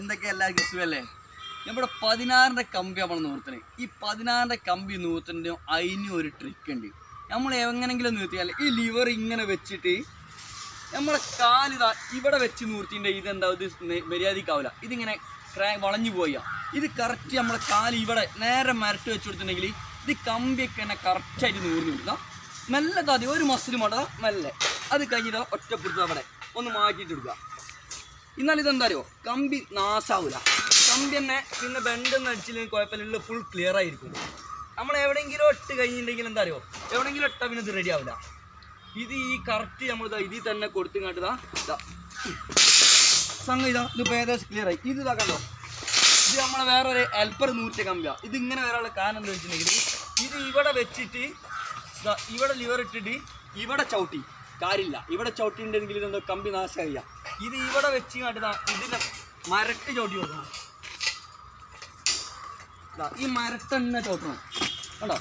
എന്തൊക്കെ എല്ലാവർക്കും സുഖമല്ലേ നമ്മുടെ പതിനാറിന്റെ കമ്പി നമ്മൾ നൂർത്തണ് ഈ പതിനാറിന്റെ കമ്പി നൂർത്തന്റെ അതിന് ഒരു ട്രിക്ക് ഉണ്ട്. നമ്മൾ എങ്ങനെങ്കിലും നിർത്തിയാൽ ഈ ലിവർ ഇങ്ങനെ വെച്ചിട്ട് നമ്മളെ കാലിതാ ഇവിടെ വെച്ച് നൂർത്തിന്റെ ഇതെന്താ ഇത് മര്യാദക്കാവില്ല ഇതിങ്ങനെ ക്രാ വളഞ്ഞു പോയാ ഇത് കറക്റ്റ് നമ്മളെ കാൽ ഇവിടെ നേരെ മരട്ട് വെച്ച് കൊടുത്തിട്ടുണ്ടെങ്കിൽ ഇത് കമ്പിയൊക്കെ തന്നെ കറക്റ്റായിട്ട് നൂർന്നു കൊടുക്കുക മെല്ലെ താതി ഒരു മസിൽ മട മെല്ലെ. അത് കഴിഞ്ഞിട്ട് ഒറ്റപ്പെടുത്തുക അവിടെ ഒന്ന് മാറ്റിയിട്ട് എടുക്കുക എന്നാൽ ഇതെന്താ അറിയോ കമ്പി നാശാവില്ല കമ്പി തന്നെ പിന്നെ ബെൻഡൊന്നും അടിച്ചില്ലെങ്കിൽ കുഴപ്പമില്ല. ഫുൾ ക്ലിയർ ആയിരിക്കും. നമ്മൾ എവിടെയെങ്കിലും ഇട്ട് കഴിഞ്ഞിട്ടുണ്ടെങ്കിൽ എന്താ അറിയോ എവിടെയെങ്കിലും ഇട്ടാൽ പിന്നെ ഇത് റെഡി ആവില്ല ഇത് ഈ കറക്റ്റ് നമ്മൾ ഇതാ ഇതിൽ തന്നെ കൊടുത്തു കണ്ടതാ ഇതാ സംഗതി ഇതാ ഇതിപ്പോൾ ഏകദേശം ക്ലിയർ ആയി. ഇത് ഇതാ കണ്ടോ? ഇത് നമ്മളെ വേറൊരു ഹെൽപ്പർ നൂറ്റ കമ്പിയാണ് ഇത് ഇങ്ങനെ വരാനുള്ള കാരണം എന്താ വെച്ചിട്ടുണ്ടെങ്കിൽ ഇത് ഇവിടെ വെച്ചിട്ട് ഇവിടെ ലിവർ ഇട്ടിട്ട് ഇവിടെ ചവിട്ടി. കാര്യമില്ല. ഇവിടെ ചവിട്ടിയിട്ടുണ്ടെങ്കിൽ ഇതെന്തോ? കമ്പി നാശമായില്ല ഇത് ഇവിടെ വെച്ച് കണ്ടതാ ഇതിന്റെ മരട്ട് ചോട്ടി കൊടുക്കണം. ഈ മരത്തന്നെ ചോട്ടണം. കണ്ടോ?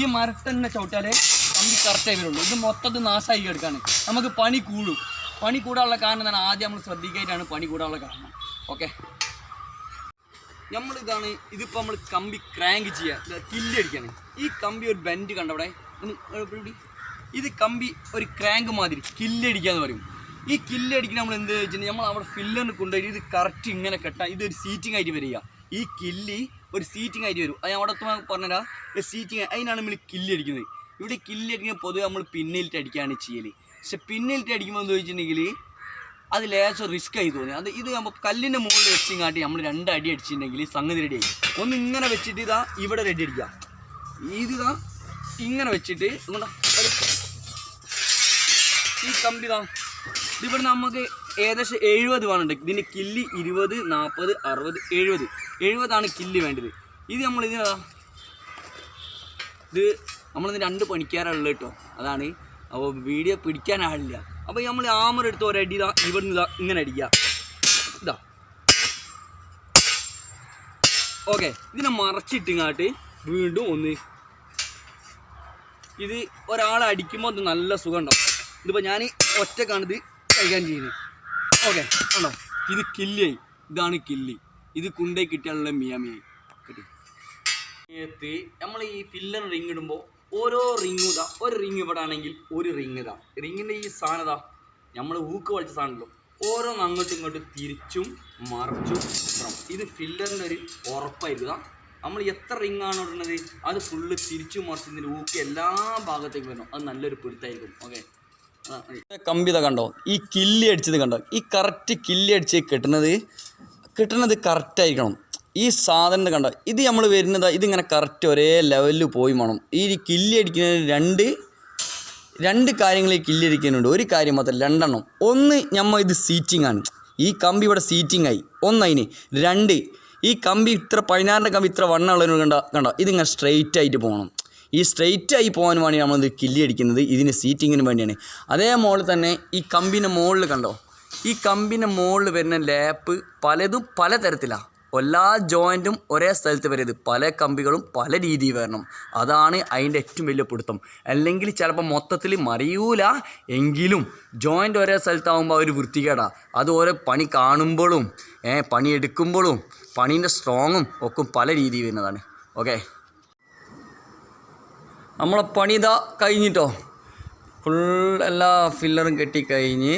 ഈ മരത്തന്നെ ചവിട്ടാലേ കമ്പി കറക്റ്റായി വരുള്ളൂ. ഇത് മൊത്തത്തിൽ നാശമായി എടുക്കാണ് നമുക്ക് പണി കൂടും. പണി കൂടാനുള്ള കാരണം എന്താണ്? ആദ്യം നമ്മൾ ശ്രദ്ധിക്കായിട്ടാണ് പണി കൂടാനുള്ള കാരണം. ഓക്കെ നമ്മളിതാണ് ഇതിപ്പോൾ നമ്മൾ കമ്പി ക്രാങ്ക് ചെയ്യുക കില്ല് അടിക്കാണ്. ഈ കമ്പി ഒരു ബെൻഡ് കണ്ടവിടെ ഇത് കമ്പി ഒരു ക്രാങ്ക് മാതിരി കില്ല് അടിക്കാന്ന് പറയും. ഈ കില്ല് അടിക്കുന്ന നമ്മൾ എന്ത് വെച്ചിട്ടുണ്ടെങ്കിൽ നമ്മൾ അവിടെ ഫില്ലറിന് കൊണ്ടുപോയി ഇത് കറക്റ്റ് ഇങ്ങനെ കെട്ടാൻ ഇതൊരു സീറ്റിംഗ് ആയിട്ട് വരിക. ഈ കില്ലി ഒരു സീറ്റിംഗ് ആയിട്ട് വരും. അത് അവിടെ പറഞ്ഞുതരാം. സീറ്റിംഗ് അതിനാണ് നമ്മൾ കില്ല് അടിക്കുന്നത്. ഇവിടെ കില്ല് അടിക്കുന്ന പൊതുവെ നമ്മൾ പിന്നിലിട്ട് അടിക്കുകയാണ് ചെയ്യൽ പക്ഷെ പിന്നിലിട്ട് അടിക്കുമ്പോൾ എന്ന് വെച്ചിട്ടുണ്ടെങ്കിൽ അത് ലേശം റിസ്ക് ആയി തോന്നി. അത് ഇത് നമ്മൾ കല്ലിന്റെ മുകളിൽ വെച്ചിങ്ങാട്ടി നമ്മൾ രണ്ട് അടി അടിച്ചിട്ടുണ്ടെങ്കിൽ സംഗതി റെഡി ആയി. ഒന്ന് ഇങ്ങനെ വെച്ചിട്ട് ഇതാ ഇവിടെ റെഡി അടിക്കുക. ഇതിതാ ഇങ്ങനെ വെച്ചിട്ട് ഈ കമ്പി ഇതാ ഇതിവിടെ നമുക്ക് ഏകദേശം എഴുപത് വേണുണ്ട്. ഇതിന്റെ കില്ലി ഇരുപത് നാൽപ്പത് അറുപത് എഴുപത്. എഴുപതാണ് കില്ല് വേണ്ടത്. ഇത് നമ്മൾ ഇത് നമ്മളിന്ന് രണ്ട് പണിക്കാരുള്ളത് കേട്ടോ. അതാണ്. അപ്പോൾ വീഡിയോ പിടിക്കാൻ ആളില്ല. അപ്പോൾ നമ്മൾ ആമർ എടുത്ത് ഒരടി ഇതാ ഇവിടുന്ന് ഇതാ ഇങ്ങനെ അടിക്കുക. ഇതാ. ഓക്കെ. ഇതിനെ മറച്ചിട്ടിങ്ങാട്ട് വീണ്ടും ഒന്ന് ഇത് ഒരാളെ അടിക്കുമ്പോൾ അത് നല്ല സുഖം ഉണ്ടാവും. ഇതിപ്പോൾ ഞാൻ ഒറ്റക്കാണിത് കൈകാര്യം ചെയ്യുന്നത് ഓക്കെ ആണോ ഇത് കില്ലിയായി. ഇതാണ് കില്ലി. ഇത് കുണ്ടേ കിട്ടാനുള്ള മിയാമിയായി. കിട്ടി. സമയത്ത് നമ്മൾ ഈ ഫില്ലർ റിങ് ഇടുമ്പോൾ ഓരോ റിങ് ഇതാ. ഒരു റിങ് ഇവിടെ ആണെങ്കിൽ ഒരു റിങ് ഇതാ. റിങ്ങിന്റെ ഈ സാധനം ഇതാ. നമ്മൾ ഊക്ക് വലിച്ച സാധനമല്ലോ ഓരോന്ന് അങ്ങോട്ടും ഇങ്ങോട്ടും തിരിച്ചും മറിച്ചും ഇത് ഫില്ലറിന്റെ ഒരു ഉറപ്പായിരിക്കും. ഇതാ നമ്മൾ എത്ര റിങ് ആണ് ഇടുന്നത്? അത് ഫുള്ള് തിരിച്ചും മറിച്ചതിന്റെ ഊക്ക് എല്ലാ ഭാഗത്തേക്കും വരണം. അത് നല്ലൊരു പിടുത്തായിരിക്കും ഓക്കെ. കമ്പി കണ്ടോ? ഈ കില്ലി അടിച്ചത് കണ്ടോ? ഈ കറക്റ്റ് കില്ലി അടിച്ച് കിട്ടുന്നത് കിട്ടുന്നത് കറക്റ്റ് ആയിരിക്കണം. ഈ സാധനം കണ്ടോ? ഇത് നമ്മൾ വരുന്നത് ഇതിങ്ങനെ കറക്റ്റ് ഒരേ ലെവലിൽ പോയി വേണം ഈ കില്ലി അടിക്കുന്നതിന് രണ്ട് രണ്ട് കാര്യങ്ങൾ ഈ കില്ലി അടിക്കുന്നുണ്ട്. ഒരു കാര്യം മാത്രം രണ്ടെണ്ണം. ഒന്ന് നമ്മൾ ഇത് സീറ്റിംഗ് ആണ്. ഈ കമ്പി ഇവിടെ സീറ്റിംഗ് ആയി. ഒന്നതിന് രണ്ട് ഈ കമ്പി ഇത്ര പതിനാറിന്റെ കമ്പി ഇത്ര വണ്ണമുള്ളതിന് കണ്ട? കണ്ടോ? ഇതിങ്ങനെ സ്ട്രെയിറ്റ് ആയിട്ട് പോകണം. ഈ സ്ട്രെയിറ്റ് ആയി പോകാൻ വേണ്ടി കില്ലി അടിക്കുന്നത്? ഇതിന് സീറ്റിങ്ങിന് വേണ്ടിയാണ്. അതേ മോളിൽ തന്നെ ഈ കമ്പിന്റെ മുകളിൽ കണ്ടോ? ഈ കമ്പിന്റെ മുകളിൽ വരുന്ന ലാപ്പ് പലതും പല തരത്തിലാണ് എല്ലാ ജോയിന്റും ഒരേ സ്ഥലത്ത് വരരുത്. പല കമ്പികളും പല രീതിയിൽ വരണം. അതാണ് അതിന്റെ ഏറ്റവും വലിയ പിടുത്തം. അല്ലെങ്കിൽ ചിലപ്പോൾ മൊത്തത്തിൽ മറിയൂല. എങ്കിലും ജോയിന്റ് ഒരേ സ്ഥലത്താകുമ്പോൾ അവർ വൃത്തികേടാണ് അത് ഓരോ പണി കാണുമ്പോഴും പണി എടുക്കുമ്പോഴും പണീന്റെ സ്ട്രോങ്ങും ഒക്കെ പല രീതിയിൽ വരുന്നതാണ്. ഓക്കെ നമ്മളെ പണി ഇതാ കഴിഞ്ഞിട്ടോ. ഫുൾ എല്ലാ ഫില്ലറും കെട്ടിക്കഴിഞ്ഞ്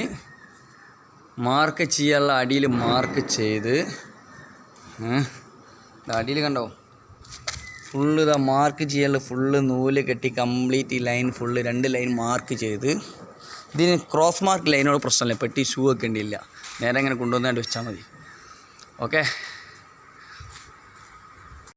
മാർക്ക് ചെയ്യാനുള്ള അടിയിൽ മാർക്ക് ചെയ്ത് അടിയിൽ കണ്ടോ? ഫുള്ള് ഇതാ മാർക്ക് ചെയ്യാനുള്ള ഫുള്ള് നൂൽ കെട്ടി കംപ്ലീറ്റ് ഈ ലൈൻ ഫുള്ള് രണ്ട് ലൈൻ മാർക്ക് ചെയ്ത്. ഇതിന് ക്രോസ് മാർക്ക് ലൈനോട് പ്രശ്നമില്ല. പെട്ടി ഷൂ ഒക്കെ നേരെ ഇങ്ങനെ കൊണ്ടുവന്നാണ്ട് വെച്ചാൽ മതി. ഓക്കെ